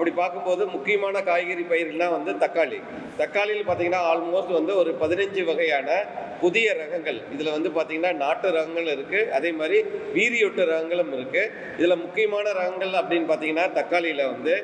அப்படி பார்க்கும்போது முக்கியமான காய்கறி பயிர்னா வந்து தக்காளி. தக்காளியில் பார்த்தீங்கன்னா ஆல்மோஸ்ட் வந்து ஒரு பதினஞ்சு வகையான புதிய ரகங்கள். இதில் வந்து பார்த்தீங்கன்னா நாட்டு ரகங்கள் இருக்குது அதே மாதிரி வீரியொட்டு ரகங்களும் இருக்குது இதில் முக்கியமான ரகங்கள் அப்படின்னு பார்த்தீங்கன்னா தக்காளியில் வந்து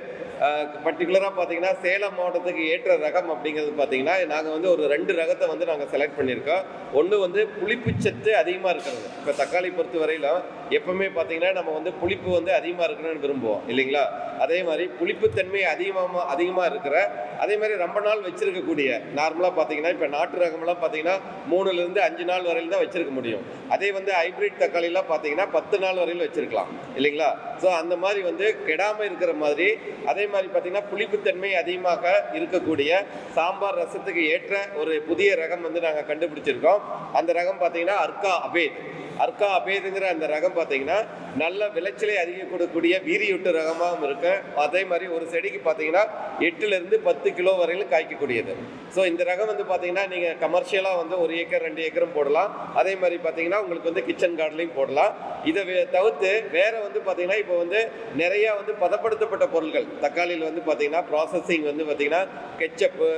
பர்டிகுலராக பார்த்தீங்கன்னா சேலம் மாவட்டத்துக்கு ஏற்ற ரகம் அப்படிங்கிறது பார்த்தீங்கன்னா நாங்கள் வந்து ஒரு ரெண்டு ரகத்தை வந்து நாங்கள் செலக்ட் பண்ணியிருக்கோம். ஒன்று வந்து புளிப்புச்சத்து அதிகமாக இருக்கிறது. இப்போ தக்காளி பொறுத்த வரையிலும் எப்பவுமே பார்த்தீங்கன்னா நம்ம வந்து புளிப்பு வந்து அதிகமாக இருக்கணும்னு விரும்புவோம். இல்லைங்களா? அதே மாதிரி புளிப்புத்தன்மை அதிகமாக அதிகமாக இருக்கிற அதே மாதிரி ரொம்ப நாள் வச்சிருக்கக்கூடிய நார்மலாக பார்த்தீங்கன்னா இப்போ நாட்டு ரகம்லாம் பார்த்தீங்கன்னா மூணு மூணுலேருந்து அஞ்சு நாள் வரையில் தான் வச்சிருக்க முடியும். அதே வந்து ஹைபிரிட் தக்காளிலாம் பார்த்தீங்கன்னா பத்து நாள் வரையில் வச்சிருக்கலாம். இல்லைங்களா? ஸோ அந்த மாதிரி வந்து கெடாமல் இருக்கிற மாதிரி அதே மாதிரி பார்த்திங்கன்னா புளிப்புத்தன்மை அதிகமாக இருக்கக்கூடிய சாம்பார் ரசத்துக்கு ஏற்ற ஒரு புதிய ரகம் வந்து நாங்கள் கண்டுபிடிச்சிருக்கோம். அந்த ரகம் பார்த்தீங்கன்னா அர்க்கா அபேத். அர்க்கா அபேதுங்கிற அந்த ரகம் பார்த்தீங்கன்னா நல்ல விளைச்சலை அதிகம் கொடுக்கக்கூடிய வீரியுட்டு ரகமாகவும் இருக்கும் அதே மாதிரி ஒரு செடிக்கு பார்த்தீங்கன்னா எட்டுலேருந்து பத்து கிலோ வரையிலும் காய்க்கக்கூடியது. ஸோ இந்த ரகம் வந்து பார்த்தீங்கன்னா நீங்கள் கமர்ஷியலாக வந்து ஒரு ஏக்கர் ரெண்டு ஏக்கரும் போடலாம். அதே மாதிரி பார்த்தீங்கன்னா உங்களுக்கு வந்து கிச்சன் கார்டன்லையும் போடலாம். இதை வே- தவிர்த்து வேறு வந்து பார்த்தீங்கன்னா இப்போ வந்து நிறையா வந்து பதப்படுத்தப்பட்ட பொருட்கள் தக்காளியில் வந்து பார்த்தீங்கன்னா ப்ராசஸிங் வந்து பார்த்தீங்கன்னா கெச்சப்பு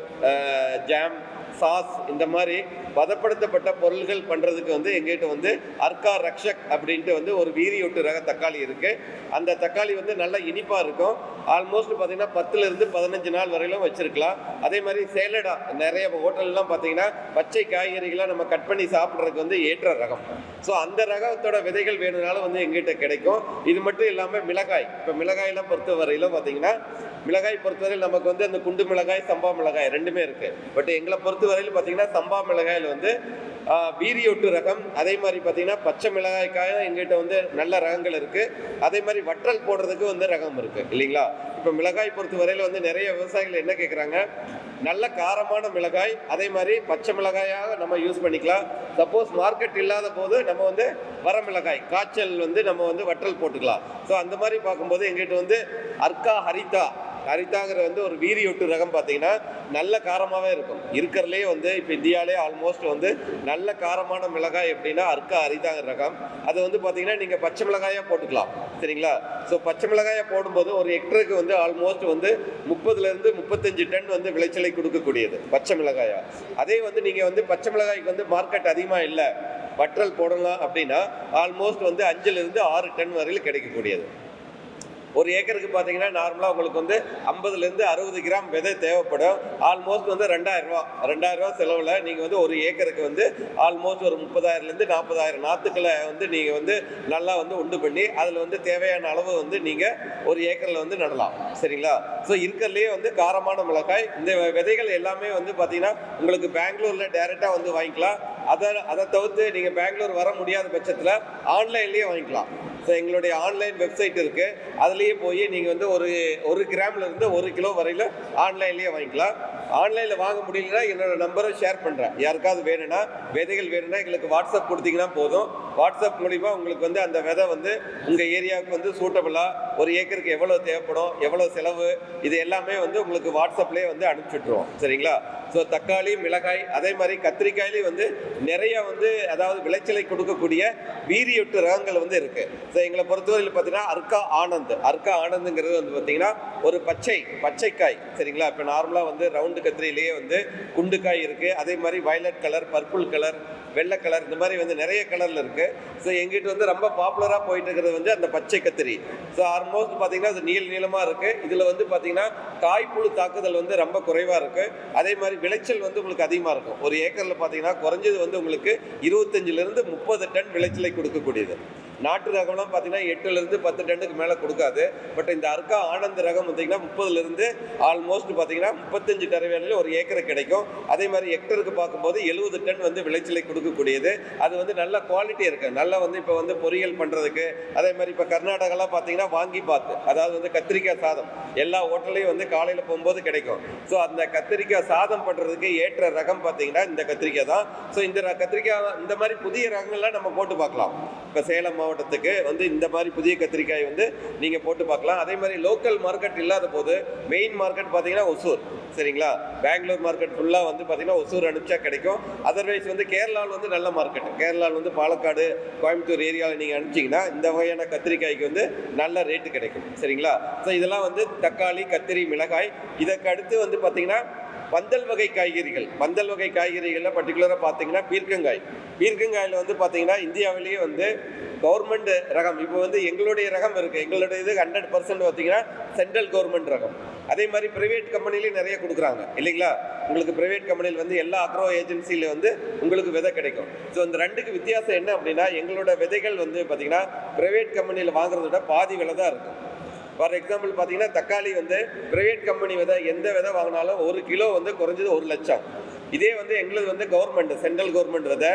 ஜாம் சாஸ் இந்த மாதிரி பதப்படுத்தப்பட்ட பொருள்கள் பண்ணுறதுக்கு வந்து எங்கிட்ட வந்து அர்க்கா ரக்ஷக் அப்படின்ட்டு வந்து ஒரு வீரியொட்டு ரக தக்காளி இருக்குது அந்த தக்காளி வந்து நல்லா இனிப்பாக இருக்கும். ஆல்மோஸ்ட் பார்த்திங்கன்னா பத்துலேருந்து பதினஞ்சு நாள் வரையிலும் வச்சுருக்கலாம். அதே மாதிரி சேலடா நிறைய ஹோட்டல்லாம் பார்த்தீங்கன்னா பச்சை காய்கறிகளாக நம்ம கட் பண்ணி சாப்பிட்றதுக்கு வந்து ஏற்ற ரகம். ஸோ அந்த ரகத்தோட விதைகள் வேணும்னாலும் வந்து எங்கிட்ட கிடைக்கும். இது மட்டும் இல்லாமல் மிளகாய். இப்போ மிளகாயெல்லாம் பொறுத்த வரையிலும் பார்த்தீங்கன்னா மிளகாய் பொறுத்தவரையில் நமக்கு வந்து அந்த குண்டு மிளகாய் சம்பா மிளகாய் ரெண்டுமே இருக்குது பட் எங்களை பொறுத்தவரையில் பார்த்தீங்கன்னா சம்பா மிளகாயில் வந்து வீரியொட்டு ரகம் அதே மாதிரி பார்த்தீங்கன்னா பச்சை மிளகாய்க்காயும் எங்கிட்ட வந்து நல்ல ரகங்கள் இருக்குது அதே மாதிரி வற்றல் போடுறதுக்கு வந்து ரகம் இருக்குது இல்லைங்களா? இப்போ மிளகாய் பொறுத்தவரையில் வந்து நிறைய விவசாயிகள் என்ன கேட்குறாங்க நல்ல காரமான மிளகாய் அதே மாதிரி பச்சை மிளகாயாக நம்ம யூஸ் பண்ணிக்கலாம். சப்போஸ் மார்க்கெட் இல்லாத போது நம்ம வந்து வர மிளகாய் காய்ச்சல் வந்து நம்ம வந்து வற்றல் போட்டுக்கலாம். ஸோ அந்த மாதிரி பார்க்கும்போது எங்கிட்ட வந்து அர்க்கா ஹரிதா ஹரிதாங்கிற வந்து ஒரு வீரியொட்டு ரகம் பார்த்தீங்கன்னா நல்ல காரமாகவே இருக்கும். இருக்கிறதுலே வந்து இப்போ இந்தியாவிலே ஆல்மோஸ்ட் வந்து நல்ல காரமான மிளகாய் எப்படின்னா அர்க்கா ஹரிதாங்கிற ரகம். அது வந்து பார்த்தீங்கன்னா நீங்கள் பச்சை மிளகாயாக போட்டுக்கலாம். சரிங்களா? ஸோ பச்சை மிளகாயாக போடும்போது ஒரு ஹெக்டருக்கு வந்து ஆல்மோஸ்ட் வந்து முப்பதுலேருந்து முப்பத்தஞ்சு டன் வந்து விளைச்சலை கொடுக்கக்கூடியது பச்சை மிளகாயா. அதே வந்து நீங்கள் வந்து பச்சை மிளகாய்க்கு வந்து மார்க்கெட் அதிகமாக இல்லை வற்றல் போடலாம் அப்படின்னா ஆல்மோஸ்ட் வந்து அஞ்சுலேருந்து ஆறு டன் வரையில் கிடைக்கக்கூடியது. ஒரு ஏக்கருக்கு பார்த்தீங்கன்னா நார்மலாக உங்களுக்கு வந்து ஐம்பதுலேருந்து அறுபது கிராம் விதை தேவைப்படும். ஆல்மோஸ்ட் வந்து ரெண்டாயிரரூவா ரெண்டாயிரரூவா செலவில் நீங்கள் வந்து ஒரு ஏக்கருக்கு வந்து ஆல்மோஸ்ட் ஒரு முப்பதாயிரம்லேருந்து நாற்பதாயிரம் நாற்றுக்களை வந்து நீங்கள் வந்து நல்லா வந்து உண்டு பண்ணி அதில் வந்து தேவையான அளவு வந்து நீங்கள் ஒரு ஏக்கரில் வந்து நடலாம். சரிங்களா? ஸோ இருக்கிறதுலேயே வந்து காரமான மிளகாய் இந்த விதைகள் எல்லாமே வந்து பார்த்தீங்கன்னா உங்களுக்கு பெங்களூரில் டேரெக்டாக வந்து வாங்கிக்கலாம். அதை அதை தவிர்த்து நீங்கள் பெங்களூர் வர முடியாத பட்சத்தில் ஆன்லைன்லேயே வாங்கிக்கலாம். ஸோ எங்களுடைய ஆன்லைன் வெப்சைட் இருக்குது அதுலேயே போய் நீங்கள் வந்து ஒரு ஒரு கிராம்லேருந்து ஒரு கிலோ வரையில் ஆன்லைன்லேயே வாங்கிக்கலாம். ஆன்லைனில் வாங்க முடியலன்னா என்னோட நம்பரை ஷேர் பண்ணுறேன் யாருக்காவது வேணும்னா விதைகள் வேணும்னா எங்களுக்கு வாட்ஸ்அப் கொடுத்தீங்கன்னா போதும். வாட்ஸ்அப் மூலிமா உங்களுக்கு வந்து அந்த விதை வந்து உங்கள் ஏரியாவுக்கு வந்து சூட்டபுளாக ஒரு ஏக்கருக்கு எவ்வளோ தேவைப்படும் எவ்வளோ செலவு இது எல்லாமே வந்து உங்களுக்கு வாட்ஸ்அப்லேயே வந்து அனுப்பிச்சுட்ருவோம் சரிங்களா? ஸோ தக்காளி மிளகாய் அதே மாதிரி கத்திரிக்காயிலையும் வந்து நிறைய வந்து அதாவது விளைச்சலை கொடுக்கக்கூடிய வீரியொட்டு ரகங்கள் வந்து இருக்கு. ஸோ எங்களை பொறுத்தவரையில் பார்த்தீங்கன்னா அர்க்கா ஆனந்த். அர்க்கா ஆனந்துங்கிறது வந்து பார்த்தீங்கன்னா ஒரு பச்சை பச்சைக்காய். சரிங்களா? இப்போ நார்மலாக வந்து ரவுண்டு கத்திரியிலேயே வந்து குண்டுக்காய் இருக்குது அதே மாதிரி வயலட் கலர் பர்பிள் கலர் வெள்ளை கலர் இந்த மாதிரி வந்து நிறைய கலரில் இருக்குது ஸோ எங்கிட்ட வந்து ரொம்ப பாப்புலராக போயிட்டு இருக்கிறது வந்து அந்த பச்சை கத்திரி. ஸோ ஆல்மோஸ்ட் பார்த்தீங்கன்னா அது நீள நீளமாக இருக்குது இதில் வந்து பார்த்தீங்கன்னா காய்ப்புழு தாக்குதல் வந்து ரொம்ப குறைவாக இருக்குது அதே மாதிரி விளைச்சல் வந்து உங்களுக்கு அதிகமாக இருக்கும். ஒரு ஏக்கரில் பார்த்தீங்கன்னா குறைஞ்சது வந்து உங்களுக்கு இருபத்தஞ்சிலிருந்து முப்பது டன் விளைச்சலை கொடுக்கக்கூடியது. நாட்டு ரகம்லாம் பார்த்தீங்கன்னா எட்டுலேருந்து பத்து டன்னுக்கு மேலே கொடுக்காது. பட் இந்த அர்க்கா ஆனந்த ரகம் பார்த்தீங்கன்னா முப்பதுலேருந்து ஆல்மோஸ்ட் பார்த்தீங்கன்னா முப்பத்தஞ்சு டரவேலையில் ஒரு ஏக்கரை கிடைக்கும். அதே மாதிரி ஹெக்டருக்கு பார்க்கும்போது எழுபது டன் வந்து விளைச்சலை கொடுக்கக்கூடியது. அது வந்து நல்ல குவாலிட்டி இருக்குது நல்லா வந்து இப்போ வந்து பொரியல் பண்ணுறதுக்கு அதே மாதிரி இப்போ கர்நாடகாலாம் பார்த்தீங்கன்னா வாங்கி பார்த்து அதாவது வந்து கத்திரிக்காய் சாதம். எல்லா ஹோட்டல்லையும் வந்து காலையில் போகும்போது கிடைக்கும். ஸோ அந்த கத்திரிக்காய் சாதம் பண்ணுறதுக்கு ஏற்ற ரகம் பார்த்தீங்கன்னா இந்த கத்திரிக்காய் தான். ஸோ இந்த கத்திரிக்காய் இந்த மாதிரி புதிய ரகங்கள்லாம் நம்ம போட்டு பார்க்கலாம். இப்போ சேலம் மாவட்டத்துக்கு வந்து இந்த மாதிரி புதிய கத்திரிக்காய் வந்து நீங்கள் போட்டு பார்க்கலாம். அதே மாதிரி லோக்கல் மார்க்கெட் இல்லாத போது மெயின் மார்க்கெட் பார்த்தீங்கன்னா ஒசூர். சரிங்களா? பெங்களூர் மார்க்கெட் ஃபுல்லாக வந்து பார்த்தீங்கன்னா ஒசூர் அனுப்பிச்சா கிடைக்கும். அதர்வைஸ் வந்து கேரளாவில் வந்து நல்ல மார்க்கெட் கேரளாவில் வந்து பாலக்காடு கோயம்புத்தூர் ஏரியாவில் நீங்கள் அனுப்பிச்சிங்கன்னா இந்த வகையான கத்திரிக்காய்க்கு வந்து நல்ல ரேட்டு கிடைக்கும். சரிங்களா? ஸோ இதெல்லாம் வந்து தக்காளி கத்திரி மிளகாய். இதற்கு அடுத்து வந்து பார்த்தீங்கன்னா பந்தல் வகை காய்கறிகள். பந்தல் வகை காய்கறிகளில் பர்டிகுலராக பார்த்தீங்கன்னா பீர்க்கங்காய். பீர்க்கங்காயில் வந்து பார்த்தீங்கன்னா இந்தியாவிலேயே வந்து கவர்மெண்ட் ரகம். இப்போ வந்து எங்களுடைய ரகம் இருக்குது எங்களுடைய இது ஹண்ட்ரட் பர்சன்ட் பார்த்தீங்கன்னா சென்ட்ரல் கவர்மெண்ட் ரகம். அதே மாதிரி ப்ரைவேட் கம்பெனிலையும் நிறைய கொடுக்குறாங்க. இல்லைங்களா? உங்களுக்கு ப்ரைவேட் கம்பெனியில் வந்து எல்லா அக்ரோ ஏஜென்சியில் வந்து உங்களுக்கு விதை கிடைக்கும். ஸோ இந்த ரெண்டுக்கு வித்தியாசம் என்ன அப்படின்னா எங்களோட விதைகள் வந்து பார்த்தீங்கன்னா ப்ரைவேட் கம்பெனியில் வாங்குறத விட பாதி விலை தான் இருக்கும். ஃபார் எக்ஸாம்பிள் பார்த்தீங்கன்னா தக்காளி வந்து பிரைவேட் கம்பெனி விதை எந்த விதை வாங்கினாலும் ஒரு கிலோ வந்து குறைஞ்சது ஒரு லட்சம். இதே வந்து எங்களுக்கு வந்து கவர்மெண்ட் சென்ட்ரல் கவர்மெண்ட் விதை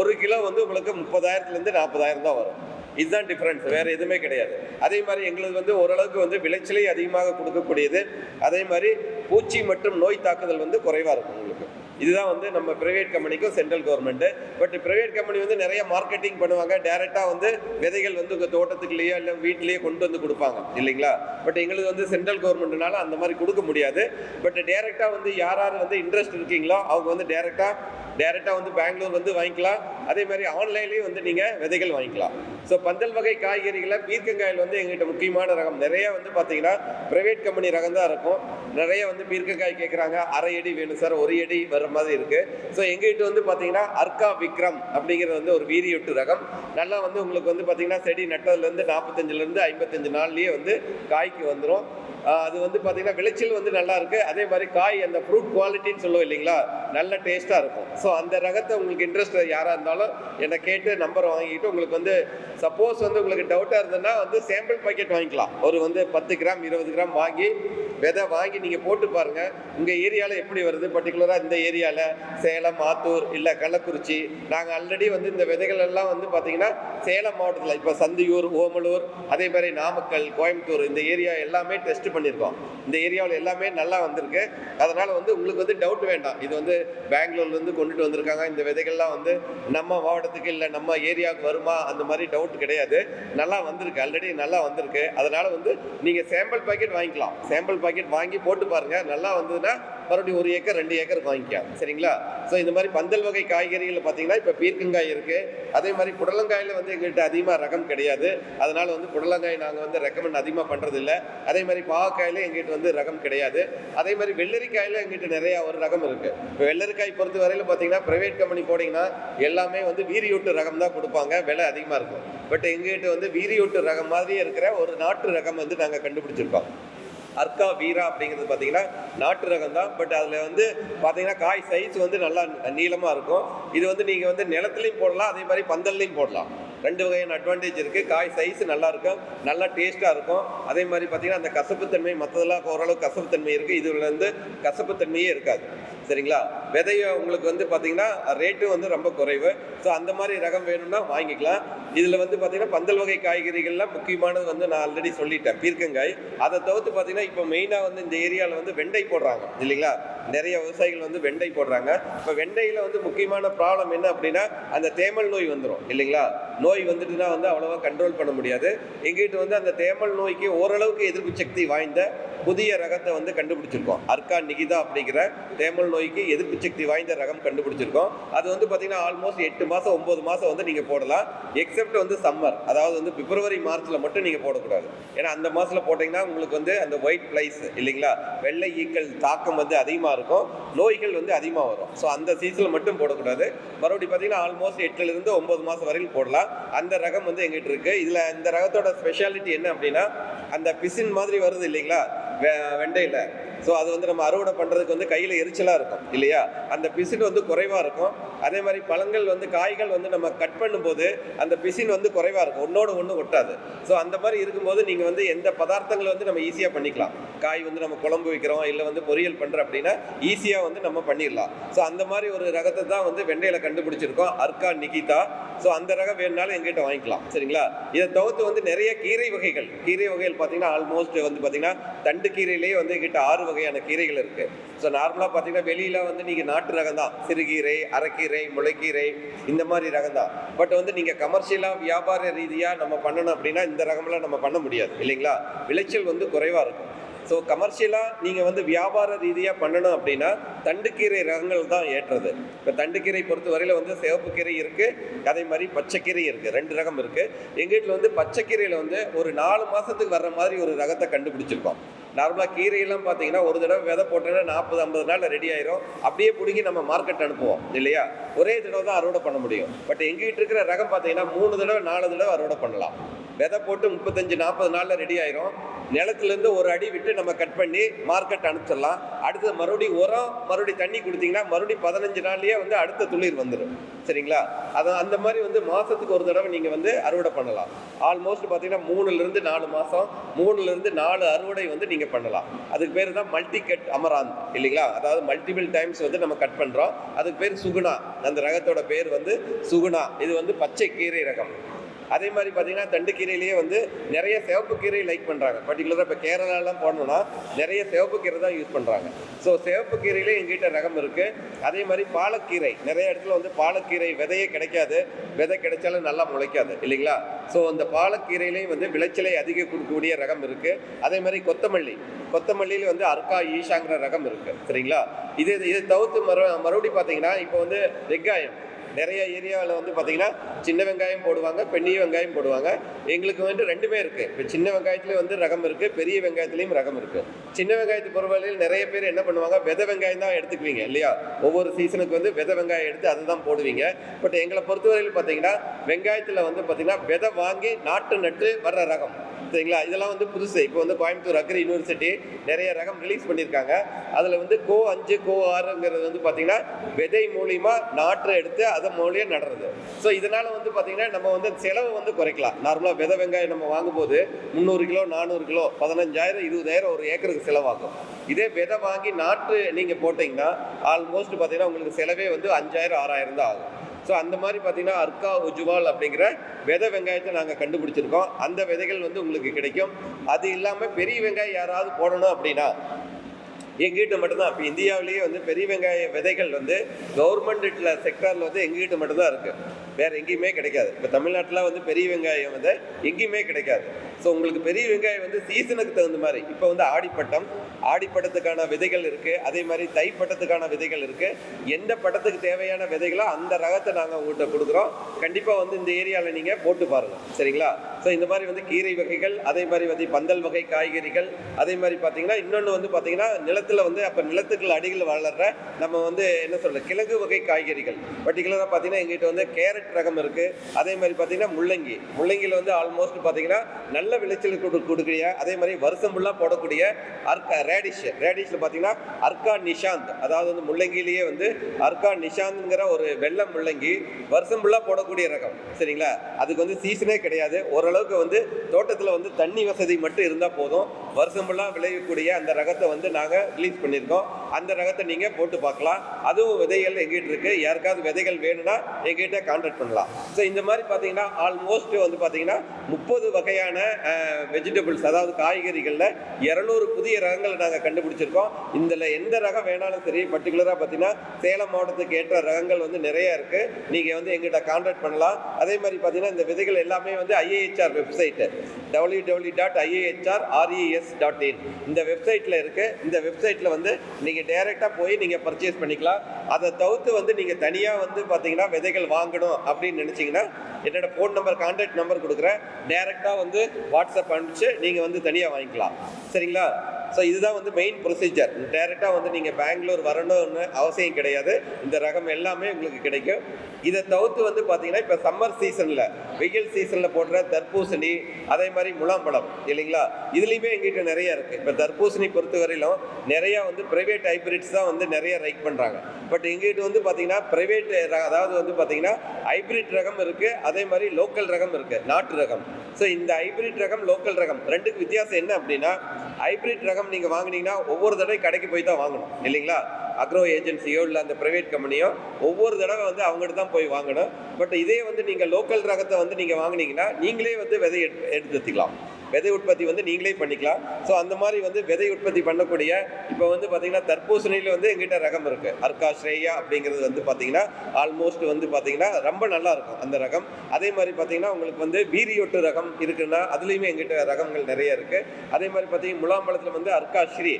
ஒரு கிலோ வந்து உங்களுக்கு முப்பதாயிரத்துலேருந்து நாற்பதாயிரம் தான் வரும். இதுதான் டிஃப்ரென்ஸ் வேறு எதுவுமே கிடையாது. அதே மாதிரி எங்களுது வந்து ஓரளவுக்கு வந்து விளைச்சலை அதிகமாக கொடுக்கக்கூடியது. அதே மாதிரி பூச்சி மற்றும் நோய் தாக்குதல் வந்து குறைவாக இருக்கும் உங்களுக்கு. இதுதான் வந்து நம்ம private கம்பெனிக்கும் central government but private company வந்து நிறைய மார்க்கெட்டிங் பண்ணுவாங்க. டேரெக்டாக வந்து விதைகள் வந்து உங்கள் தோட்டத்துக்குள்ளேயோ இல்லை வீட்டிலேயே கொண்டு வந்து கொடுப்பாங்க. இல்லைங்களா? பட் எங்களுக்கு வந்து சென்ட்ரல் கவர்மெண்ட்னால அந்த மாதிரி கொடுக்க முடியாது. பட் டேரெக்டாக வந்து யார் யார் வந்து இன்ட்ரெஸ்ட் இருக்கீங்களோ அவங்க வந்து டேரெக்டாக டேரெக்டாக வந்து பெங்களூர் வந்து வாங்கிக்கலாம். அதே மாதிரி ஆன்லைன்லேயும் வந்து நீங்கள் விதைகள் வாங்கிக்கலாம். ஸோ பந்தல் வகை காய்கறிகளை பீர்க்கங்காயில் வந்து எங்ககிட்ட முக்கியமான ரகம். நிறைய வந்து பார்த்தீங்கன்னா ப்ரைவேட் கம்பெனி ரகம் தான் இருக்கும். நிறைய வந்து பீர்க்கங்காய் கேட்குறாங்க அரை அடி வேணும் சார் ஒரு அடி வர மாதிரி இருக்குது ஸோ எங்ககிட்ட வந்து பார்த்தீங்கன்னா அர்க்கா விக்ரம் அப்படிங்கிறது வந்து ஒரு வீரியொட்டு ரகம். நல்லா வந்து உங்களுக்கு வந்து பார்த்தீங்கன்னா செடி நட்டதுலேருந்து நாற்பத்தஞ்சிலேருந்து ஐம்பத்தஞ்சு நாள்லேயே வந்து காய்க்கு வந்துடும் அது வந்து பார்த்தீங்கன்னா விளைச்சல் வந்து நல்லா இருக்கு அதே மாதிரி காய் அந்த ஃப்ரூட் குவாலிட்டின்னு சொல்லுவோம் இல்லைங்களா? நல்ல டேஸ்ட்டாக இருக்கும். ஸோ அந்த ரகத்தை உங்களுக்கு இன்ட்ரெஸ்ட் யாராக இருந்தாலும் என்னை கேட்டு நம்பர் வாங்கிட்டு உங்களுக்கு வந்து சப்போஸ் வந்து உங்களுக்கு டவுட்டாக இருந்ததுன்னா வந்து சாம்பிள் பாக்கெட் வாங்கிக்கலாம். ஒரு வந்து பத்து கிராம் இருபது கிராம் வாங்கி விதை வாங்கி நீங்கள் போட்டு பாருங்கள் உங்கள் ஏரியாவில் எப்படி வருது? பர்டிகுலராக இந்த ஏரியாவில் சேலம் ஆத்தூர் இல்லை கள்ளக்குறிச்சி. நாங்கள் ஆல்ரெடி வந்து இந்த விதைகள் எல்லாம் வந்து பார்த்தீங்கன்னா சேலம் மாவட்டத்தில் இப்போ சந்தியூர் ஓமலூர் அதே மாதிரி நாமக்கல் கோயம்புத்தூர் இந்த ஏரியா எல்லாமே டெஸ்ட் பண்ணியிருக்கோம். இந்த ஏரியாவில் எல்லாமே நல்லா வந்திருக்கு. அதனால் வந்து உங்களுக்கு வந்து டவுட் வேண்டாம். இது வந்து பெங்களூர்லேருந்து கொண்டுட்டு வந்திருக்காங்க. இந்த விதைகள்லாம் வந்து நம்ம மாவட்டத்துக்கு இல்லை நம்ம ஏரியாவுக்கு வருமா? அந்த மாதிரி டவுட் கிடையாது. நல்லா வந்திருக்கு. ஆல்ரெடி நல்லா வந்திருக்கு. அதனால் வந்து நீங்கள் சாம்பிள் பாக்கெட் வாங்கிக்கலாம். சாம்பிள் பாக்கெட் வாங்கி போட்டு பாருங்கள் நல்லா வந்ததுன்னா மறுபடியும் ஒரு ஏக்கர் ரெண்டு ஏக்கர் வாங்கிக்கலாம். சரிங்களா? ஸோ இந்த மாதிரி பந்தல் வகை காய்கறிகள் பார்த்தீங்கன்னா இப்போ பீர்க்கங்காய் இருக்குது அதே மாதிரி புடலங்காயில் வந்து எங்கள்கிட்ட அதிகமாக ரகம் கிடையாது. அதனால் வந்து புடலங்காய் நாங்கள் வந்து ரெக்கமெண்ட் அதிகமாக பண்ணுறதில்ல அதே மாதிரி பாவக்காயில் எங்கள்கிட்ட வந்து ரகம் கிடையாது. அதே மாதிரி வெள்ளரிக்காயில் எங்கள்கிட்ட நிறையா ஒரு ரகம் இருக்குது இப்போ வெள்ளரிக்காய் பொறுத்த வரையில் பார்த்தீங்கன்னா ப்ரைவேட் கம்பெனி போனீங்கன்னா எல்லாமே வந்து வீரியூட்டு ரகம் தான் கொடுப்பாங்க. விலை அதிகமாக இருக்கும். பட் எங்கள்கிட்ட வந்து வீரியூட்டு ரகம் மாதிரியே இருக்கிற ஒரு நாட்டு ரகம் வந்து நாங்கள் கண்டுபிடிச்சிருக்கோம். அர்க்கா வீரா அப்படிங்கிறது பார்த்தீங்கன்னா நாட்டு ரகம் தான் பட் அதில் வந்து பார்த்தீங்கன்னா காய் சைஸ் வந்து நல்லா நீளமாக இருக்கும். இது வந்து நீங்கள் வந்து நிலத்துலையும் போடலாம் அதே மாதிரி பந்தல்லையும் போடலாம். ரெண்டு வகையான அட்வான்டேஜ் இருக்குது காய் சைஸ் நல்லா இருக்கும் நல்லா டேஸ்ட்டாக இருக்கும். அதே மாதிரி பார்த்தீங்கன்னா அந்த கசப்புத்தன்மை மற்றதெல்லாம் ஓரளவு கசப்புத்தன்மை இருக்குது இதுல வந்து கசப்புத்தன்மையே இருக்காது. சரிங்களா? விதைய உங்களுக்கு வந்து பார்த்தீங்கன்னா ரேட்டு வந்து ரொம்ப குறைவு. ஸோ அந்த மாதிரி ரகம் வேணும்னா வாங்கிக்கலாம். இதில் வந்து பார்த்தீங்கன்னா பந்தல் வகை காய்கறிகள்லாம் முக்கியமானது வந்து நான் ஆல்ரெடி சொல்லிட்டேன். பீர்க்கங்காய். அதை தவிர்த்து பார்த்தீங்கன்னா இப்போ மெயினாக வந்து இந்த ஏரியாவில் வந்து வெண்டை போடுறாங்க. இல்லைங்களா? நிறைய விவசாயிகள் வந்து வெண்டை போடுறாங்க. இப்போ வெண்டையில் வந்து முக்கியமான ப்ராப்ளம் என்ன அப்படின்னா அந்த தேமல் நோய் வந்துடும் இல்லைங்களா? நோய் வந்துட்டுனா வந்து அவ்வளோவா கண்ட்ரோல் பண்ண முடியாது. எங்கிட்ட வந்து அந்த தேமல் நோய்க்கு ஓரளவுக்கு எதிர்ப்பு சக்தி வாய்ந்த புதிய ரகத்தை வந்து கண்டுபிடிச்சிருக்கோம். அர்க்கா நிகிதா அப்படிங்கிற தேமல் நோய்க்கு எதிர்ப்பு சக்தி வாய்ந்த ரகம் கண்டுபிடிச்சிருக்கோம். அது வந்து பார்த்தீங்கன்னா ஆல்மோஸ்ட் எட்டு மாதம் ஒம்பது மாதம் வந்து நீங்கள் போடலாம். எக்ஸப்ட் வந்து சம்மர் அதாவது வந்து பிப்ரவரி மார்ச்சில் மட்டும் நீங்கள் போடக்கூடாது. ஏன்னா அந்த மாதத்தில் போட்டிங்கன்னா உங்களுக்கு வந்து அந்த ஒயிட் பிளைஸ் இல்லைங்களா? வெள்ளை ஈக்கள் தாக்கம் வந்து அதிகமாக இருக்கும். நோய்கள் வந்து அதிகமாக வரும். ஸோ அந்த சீசனில் மட்டும் போடக்கூடாது. மறுபடியும் பார்த்தீங்கன்னா ஆல்மோஸ்ட் எட்டுலேருந்து ஒம்பது மாதம் வரையும் போடலாம். அந்த ரகம் வந்து எங்கிட்ட இருக்குது இதில் இந்த ரகத்தோட ஸ்பெஷாலிட்டி என்ன அப்படின்னா அந்த பிசின் மாதிரி வருது இல்லைங்களா? வெ வெண்டையில். ஸோ அது வந்து நம்ம அறுவடை பண்ணுறதுக்கு வந்து கையில் எரிச்சலாக இருக்கும் இல்லையா? அந்த பிசின் வந்து குறைவாக இருக்கும். அதே மாதிரி பழங்கள் வந்து காய்கள் வந்து நம்ம கட் பண்ணும்போது அந்த பிசின் வந்து குறைவாக இருக்கும். ஒன்றோட ஒன்று ஒட்டாது. ஸோ அந்த மாதிரி இருக்கும்போது நீங்கள் வந்து எந்த பதார்த்தங்களை வந்து நம்ம ஈஸியாக பண்ணிக்கலாம். காய் வந்து நம்ம குழம்பு வைக்கிறோம் இல்லை வந்து பொரியல் பண்ணுறோம் அப்படின்னா ஈஸியாக வந்து நம்ம பண்ணிடலாம். ஸோ அந்த மாதிரி ஒரு ரகத்தை தான் வந்து வெண்டையில் கண்டுபிடிச்சிருக்கோம் அர்க்கா நிகிதா. ஸோ அந்த ரகம் வேணுனாலும் எங்கிட்ட வாங்கிக்கலாம். சரிங்களா? இதை தவிர்த்து வந்து நிறைய கீரை வகைகள். கீரை வகைகள் பார்த்தீங்கன்னா ஆல்மோஸ்ட் வந்து பார்த்தீங்கன்னா தண்டு கீரையிலேயே வந்து எங்கிட்ட ஆறு வகையான கீரைகள் இருக்கு. ஸோ நார்மலாக பார்த்தீங்கன்னா வெளியில வந்து நீங்கள் நாட்டு ரகம் தான் சிறுகீரை அரைக்கீரை முளைக்கீரை இந்த மாதிரி ரகம் தான் பட் வந்து நீங்கள் கமர்ஷியலாக வியாபார ரீதியாக நம்ம பண்ணணும் அப்படின்னா இந்த ரகமெல்லாம் நம்ம பண்ண முடியாது. இல்லைங்களா? விளைச்சல் வந்து குறைவாக இருக்கும். ஸோ கமர்ஷியலாக நீங்கள் வந்து வியாபார ரீதியாக பண்ணணும் அப்படின்னா தண்டுக்கீரை ரகங்கள் தான் ஏற்றது. இப்போ தண்டுக்கீரை பொறுத்த வரையில் வந்து சிவப்பு கீரை இருக்குது அதே மாதிரி பச்சைக்கீரை இருக்குது ரெண்டு ரகம் இருக்குது எங்கள் வீட்டில் வந்து பச்சைக்கீரையில் வந்து ஒரு நாலு மாதத்துக்கு வர்ற மாதிரி ஒரு ரகத்தை கண்டுபிடிச்சிருக்கோம். நார்மலாக கீரையெல்லாம் பார்த்தீங்கன்னா ஒரு தடவை விதை போட்டோன்னா நாற்பது ஐம்பது நாளில் ரெடி ஆயிரும். அப்படியே பிடுங்கி நம்ம மார்க்கெட் அனுப்புவோம் இல்லையா? ஒரே தடவை தான் அறுவடை பண்ண முடியும். பட் எங்ககிட்ட இருக்கிற ரகம் பார்த்தீங்கன்னா மூணு தடவை நாலு தடவை அறுவடை பண்ணலாம். விதை போட்டு முப்பத்தஞ்சு நாற்பது நாளில் ரெடி ஆயிரும். நிலத்துலேருந்து ஒரு அடி விட்டு நம்ம கட் பண்ணி மார்க்கெட் அனுப்பிச்சிடலாம். அடுத்தது மறுபடியும் உரம் மறுபடியும் தண்ணி கொடுத்தீங்கன்னா மறுபடியும் பதினஞ்சு நாள்லேயே வந்து அடுத்த துளிர் வந்துடும். சரிங்களா? அது அந்த மாதிரி வந்து மாதத்துக்கு ஒரு தடவை நீங்கள் வந்து அறுவடை பண்ணலாம். ஆல்மோஸ்ட் பார்த்தீங்கன்னா மூணுலேருந்து நாலு மாதம் மூணுலேருந்து நாலு அறுவடை வந்து நீங்கள் பண்ணலாம். அதுக்கு பேர் தான் மல்டி கட் அமராந்த் இல்லைங்களா? அதாவது மல்டிபிள் டைம்ஸ் வந்து நம்ம கட் பண்ணுறோம் அதுக்கு பேர் சுகுணா. அந்த ரகத்தோட பேர் வந்து சுகுணா. இது வந்து பச்சை கீரை ரகம். அதே மாதிரி பார்த்தீங்கன்னா தண்டுக்கீரையிலேயே வந்து நிறைய சிவப்பு கீரை லைக் பண்ணுறாங்க பர்டிகுலராக இப்போ கேரளாலாம் போனோம்னா நிறைய சிவப்பு கீரை தான் யூஸ் பண்ணுறாங்க ஸோ சிவப்பு கீரையிலே எங்கிட்ட ரகம் இருக்குது அதே மாதிரி பாலக்கீரை. நிறைய இடத்துல வந்து பாலக்கீரை விதையே கிடைக்காது. விதை கிடைச்சாலும் நல்லா முளைக்காது. இல்லைங்களா? ஸோ அந்த பாலக்கீரையிலையும் வந்து விளைச்சலை அதிக கொடுக்கக்கூடிய ரகம் இருக்குது அதே மாதிரி கொத்தமல்லி. கொத்தமல்லியில் வந்து அர்க்கா ஈஷாங்கிற ரகம் இருக்குது சரிங்களா? இது இதை தவிர்த்து மறு மறுபடியும் பார்த்தீங்கன்னா இப்போ வந்து வெங்காயம். நிறைய ஏரியாவில் வந்து பார்த்தீங்கன்னா சின்ன வெங்காயம் போடுவாங்க பெரிய வெங்காயம் போடுவாங்க. எங்களுக்கு வந்து ரெண்டுமே இருக்குது இப்போ சின்ன வெங்காயத்துலேயும் வந்து ரகம் இருக்குது பெரிய வெங்காயத்துலேயும் ரகம் இருக்குது சின்ன வெங்காயத்து பொறுத்தவரையில் நிறைய பேர் என்ன பண்ணுவாங்க வெதை வெங்காயம் தான் எடுத்துக்குவீங்க இல்லையா? ஒவ்வொரு சீசனுக்கு வந்து வெதை வெங்காயம் எடுத்து அதை தான் போடுவீங்க. பட் எங்களை பொறுத்தவரையில் பார்த்தீங்கன்னா வெங்காயத்தில் வந்து பார்த்தீங்கன்னா விதை வாங்கி நாட்டு நட்டு வர்ற ரகம். சரிங்களா? இதெல்லாம் வந்து புதுசு. இப்போ வந்து கோயம்புத்தூர் அக்ரி யூனிவர்சிட்டி நிறைய ரகம் ரிலீஸ் பண்ணியிருக்காங்க. அதில் வந்து கோ அஞ்சு கோ ஆறுங்கிறது வந்து பார்த்தீங்கன்னா விதை மூலியமாக நாற்று எடுத்து அதை மூலியம் நடுறது. ஸோ இதனால் வந்து பார்த்தீங்கன்னா நம்ம வந்து செலவை வந்து குறைக்கலாம். நார்மலாக விதை வெங்காயம் நம்ம வாங்கும்போது முந்நூறு கிலோ நானூறு கிலோ பதினஞ்சாயிரம் இருபதாயிரம் ஒரு ஏக்கருக்கு செலவாகும். இதே விதை வாங்கி நாற்று நீங்கள் போட்டிங்கன்னா ஆல்மோஸ்ட் பார்த்தீங்கன்னா உங்களுக்கு செலவே வந்து அஞ்சாயிரம் ஆறாயிரம் தான் ஆகும். ஸோ அந்த மாதிரி பார்த்தீங்கன்னா அர்க்கா உஜ்வால் அப்படிங்கிற விதை வெங்காயத்தை நாங்கள் கண்டுபிடிச்சிருக்கோம். அந்த விதைகள் வந்து உங்களுக்கு கிடைக்கும். அது இல்லாமல் பெரிய வெங்காயம் யாராவது போடணும் அப்படின்னா எங்கிட்ட மட்டும்தான். இப்போ இந்தியாவிலேயே வந்து பெரிய வெங்காய விதைகள் வந்து கவர்மெண்ட்டில் செக்டாரில் வந்து எங்ககிட்ட மட்டும்தான் இருக்குது வேறு எங்கேயுமே கிடைக்காது. இப்போ தமிழ்நாட்டில் வந்து பெரிய வெங்காயம் வந்து எங்கேயுமே கிடைக்காது. ஸோ உங்களுக்கு பெரிய வெங்காயம் வந்து சீசனுக்கு தகுந்த மாதிரி. இப்போ வந்து ஆடிப்பட்டம் ஆடிப்பட்டத்துக்கான விதைகள் இருக்குது அதே மாதிரி தைப்பட்டத்துக்கான விதைகள் இருக்குது எந்த பட்டத்துக்கு தேவையான விதைகளோ அந்த ரகத்தை நாங்கள் உங்கள்கிட்ட கொடுக்குறோம். கண்டிப்பாக வந்து இந்த ஏரியாவில் நீங்கள் போட்டு பாருங்கள் சரிங்களா? ஸோ இந்த மாதிரி வந்து கீரை வகைகள் அதே மாதிரி வந்து பந்தல் வகை காய்கறிகள் அதே மாதிரி பார்த்தீங்கன்னா இன்னொன்று வந்து பார்த்தீங்கன்னா நிலத்தில் வந்து அப்போ நிலத்துக்குள்ள அடியில் வளர்ற நம்ம வந்து என்ன சொல்கிறது கிழங்கு வகை காய்கறிகள். பர்டிகுலராக பார்த்தீங்கன்னா எங்கிட்ட வந்து கேரட் ரகம் இருக்குது அதே மாதிரி பார்த்தீங்கன்னா முள்ளங்கி. முள்ளங்கியில் வந்து ஆல்மோஸ்ட் பார்த்தீங்கன்னா நல்ல விளைச்சல் கொடு கொடுக்கக்கூடிய அதே மாதிரி வருஷம் ஃபுல்லாக போடக்கூடிய அர்க்கா ரேடிஷ் ரேடிஷில் பார்த்தீங்கன்னா அர்கா நிஷாந்த். அதாவது வந்து முள்ளங்கிலேயே வந்து அர்கா நிஷாந்த்ங்கிற ஒரு வெள்ளம் முள்ளங்கி வருஷம் ஃபுல்லாக போடக்கூடிய ரகம். சரிங்களா? அதுக்கு வந்து சீசனே கிடையாது. ஒரு ஓரளவுக்கு வந்து தோட்டத்தில் வந்து தண்ணி வசதி மட்டும் இருந்தால் போதும். வருஷமெல்லாம் விளையக்கூடிய அந்த ரகத்தை வந்து நாங்கள் ரிலீஸ் பண்ணியிருக்கோம். அந்த ரகத்தை நீங்கள் போட்டு பார்க்கலாம். அதுவும் விதைகள் எங்கிட்ட இருக்குது யாருக்காவது விதைகள் வேணும்னா எங்கிட்ட கான்டாக்ட் பண்ணலாம். ஸோ இந்த மாதிரி பார்த்தீங்கன்னா ஆல்மோஸ்ட் வந்து பார்த்தீங்கன்னா முப்பது வகையான வெஜிடபிள்ஸ் அதாவது காய்கறிகளில் இரநூறு புதிய ரகங்களை நாங்கள் கண்டுபிடிச்சிருக்கோம். இதில் எந்த ரகம் வேணாலும் சரி பர்டிகுலராக பார்த்தீங்கன்னா சேலம் மாவட்டத்துக்கு ஏற்ற ரகங்கள் வந்து நிறையா இருக்குது நீங்கள் வந்து எங்கிட்ட கான்டாக்ட் பண்ணலாம். அதே மாதிரி பார்த்தீங்கன்னா இந்த விதைகள் எல்லாமே வந்து IAHR website W W dot IAHR RES dot in இந்த வெப்சைட்டில் இருக்குது இந்த வெப்சைட்டில் வந்து நீங்கள் டைரெக்டாக போய் நீங்கள் பர்ச்சேஸ் பண்ணிக்கலாம். அதை தவிர்த்து வந்து நீங்கள் தனியாக வந்து பார்த்தீங்கன்னா விதைகள் வாங்கணும் அப்படின்னு நினச்சிங்கன்னா என்னோட ஃபோன் நம்பர் கான்டாக்ட் நம்பர் கொடுக்குறேன். டைரெக்டாக வந்து வாட்ஸ்அப் அனுப்பிச்சு நீங்கள் வந்து தனியாக வாங்கிக்கலாம். சரிங்களா? ஸோ இதுதான் வந்து மெயின் ப்ரொசீஜர் டேரெக்டாக வந்து நீங்கள் பெங்களூர் வரணும்னு அவசியம் கிடையாது. இந்த ரகம் எல்லாமே உங்களுக்கு கிடைக்கும். இதை தவிர்த்து வந்து பார்த்தீங்கன்னா இப்போ சம்மர் சீசனில் வெயில் சீசனில் போடுற தர்பூசணி அதே மாதிரி முலாம்பழம் இல்லைங்களா? இதுலேயுமே எங்கிட்ட நிறைய இருக்குது இப்போ தர்பூசணி பொறுத்த வரையிலும் நிறையா வந்து ப்ரைவேட் ஹைப்ரிட்ஸ் தான் வந்து நிறைய ரைக் பண்ணுறாங்க பட் எங்கிட்ட வந்து பார்த்தீங்கன்னா ப்ரைவேட் அதாவது வந்து பார்த்தீங்கன்னா ஹைபிரிட் ரகம் இருக்குது அதே மாதிரி லோக்கல் ரகம் இருக்குது நாட்டு ரகம். ஸோ இந்த ஹைபிரிட் ரகம் லோக்கல் ரகம் ரெண்டுக்கு வித்தியாசம் என்ன அப்படின்னா ஹைபிரிட் ரகம் நீங்கள் வாங்கினீங்கன்னா ஒவ்வொரு தடவை கடைக்கு போய் தான் வாங்கணும் இல்லைங்களா? அக்ரோ ஏஜென்சியோ இல்லை அந்த ப்ரைவேட் கம்பெனியோ ஒவ்வொரு தடவை வந்து அவங்ககிட்ட தான் போய் வாங்கணும். பட் இதே வந்து நீங்கள் லோக்கல் ரகத்தை வந்து நீங்கள் வாங்குனீங்கன்னா நீங்களே வந்து விதை எடுத்து எடுத்துக்கலாம் விதை உற்பத்தி வந்து நீங்களே பண்ணிக்கலாம். ஸோ அந்த மாதிரி வந்து விதை உற்பத்தி பண்ணக்கூடிய இப்போ வந்து பார்த்தீங்கன்னா தர்பூசணியில் வந்து எங்கிட்ட ரகம் இருக்குது அர்கா ஸ்ரேயா அப்படிங்கிறது வந்து பார்த்தீங்கன்னா ஆல்மோஸ்ட் வந்து பார்த்தீங்கன்னா ரொம்ப நல்லா இருக்கும் அந்த ரகம். அதே மாதிரி பார்த்தீங்கன்னா உங்களுக்கு வந்து வீரியொட்டு ரகம் இருக்குன்னா அதுலேயுமே எங்கிட்ட ரகங்கள் நிறைய இருக்குது அதே மாதிரி பார்த்தீங்கன்னா முலாம்பழத்தில் வந்து அர்கா ஸ்ரீ.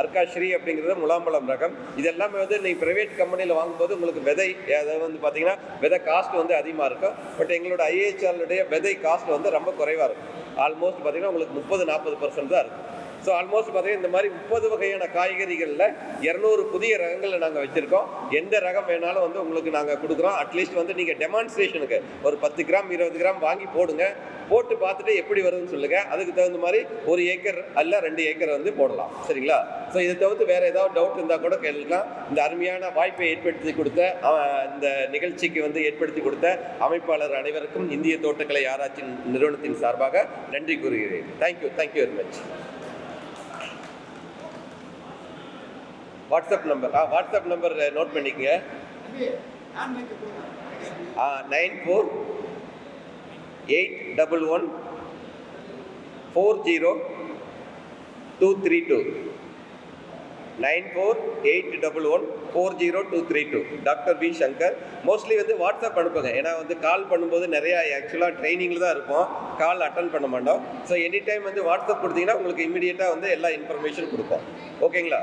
அர்கா ஸ்ரீ அப்படிங்கிறது முலாம்பழம் ரகம். இதெல்லாமே வந்து நீங்கள் ப்ரைவேட் கம்பெனியில் வாங்கும்போது உங்களுக்கு விதை அதாவது வந்து பார்த்தீங்கன்னா விதை காஸ்ட் வந்து அதிகமாக இருக்கும். பட் எங்களோட ஐஏஹெச்ஆருடைய விதை காஸ்ட் வந்து ரொம்ப குறைவாக இருக்கும். ஆல்மோஸ்ட் பார்த்தீங்கன்னா உங்களுக்கு முப்பது நாற்பது பர்சன்ட் தான் இருக்கும் ஸோ ஆல்மோஸ்ட் பார்த்தீங்கன்னா இந்த மாதிரி முப்பது வகையான காய்கறிகளில் இரநூறு புதிய ரகங்களை நாங்கள் வச்சுருக்கோம். எந்த ரகம் வேணாலும் வந்து உங்களுக்கு நாங்கள் கொடுக்குறோம். அட்லீஸ்ட் வந்து நீங்கள் டெமான்ஸ்ட்ரேஷனுக்கு ஒரு பத்து கிராம் இருபது கிராம் வாங்கி போடுங்க. போட்டு பார்த்துட்டு எப்படி வருதுன்னு சொல்லுங்கள் அதுக்கு தகுந்த மாதிரி ஒரு ஏக்கர் அல்ல ரெண்டு ஏக்கர் வந்து போடலாம். சரிங்களா? ஸோ இதை தவிர்த்து வேறு ஏதாவது டவுட் இருந்தால் கூட கேட்கலாம் இந்த அருமையான வாய்ப்பை ஏற்படுத்தி கொடுத்த இந்த நிகழ்ச்சிக்கு வந்து ஏற்படுத்தி கொடுத்த அமைப்பாளர் அனைவருக்கும் இந்திய தோட்டக்கலை ஆராய்ச்சி நிறுவனத்தின் சார்பாக நன்றி கூறுகிறேன். Thank you thank you very much WhatsApp number. Ah WhatsApp number note பண்ணிக்கங்க. ஆ nine four eight double one four zero two three two. Nine four eight double one four zero two three two. Doctor P Shankar. Mostly வந்து WhatsApp அனுப்புங்க. ஏன்னா வந்து கால் பண்ணும்போது நிறையா ஆக்சுவலாக ட்ரைனிங்கில் தான் இருப்போம். கால் அட்டன் பண்ண மாட்டோம். ஸோ எனி டைம் வந்து வாட்ஸ்அப் கொடுத்தீங்கன்னா உங்களுக்கு இமீடியட்டாக வந்து எல்லா இன்ஃபர்மேஷன் கொடுப்போம். ஓகேங்களா